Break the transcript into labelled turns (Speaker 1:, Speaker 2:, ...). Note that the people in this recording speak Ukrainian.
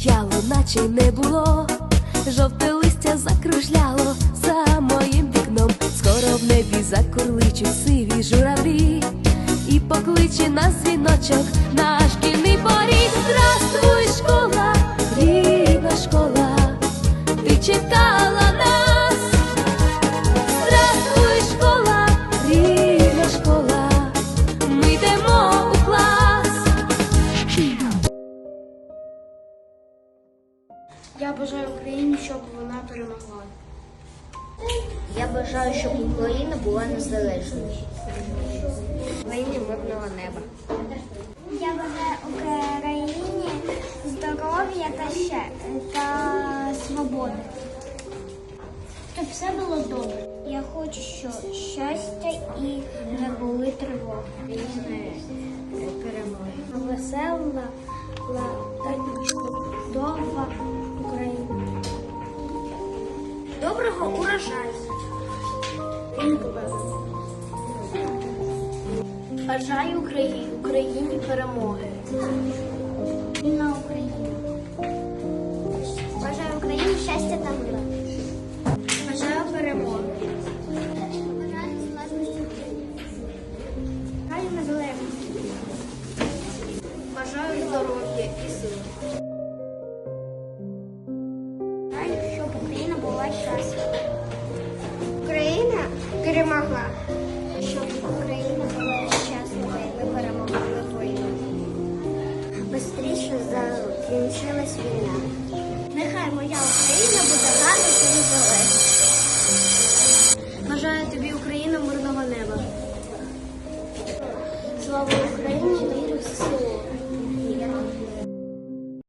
Speaker 1: Стояло, наче не було, жовте листя закружляло за моїм вікном, скоро в небі закурличуть сиві журавлі і покличе нас дзвіночок на
Speaker 2: Я бажаю Україні, щоб вона перемогла.
Speaker 3: Я бажаю, щоб Україна була незалежною.
Speaker 2: Україні мирного неба.
Speaker 4: Я бажаю Україні здоров'я та ще та свободи. Щоб все було добре. Я хочу, щоб щастя і не були тривоги.
Speaker 2: Перемоги.
Speaker 4: Весела ла- та чудова
Speaker 2: Доброго урожаю. Бажаю Україні, Україні перемоги.
Speaker 4: І На Україні. Бажаю Україні щастя та мира.
Speaker 2: Бажаю перемоги.
Speaker 4: Бажаю незалежності України. Бажаю незалежності. час. Україна перемогла, щоб Україна була щаслива і ми перемогли війну. Бистріше закінчилась війна. Нехай моя Україна буде гарна і незалежна. Бажаю тобі Україну.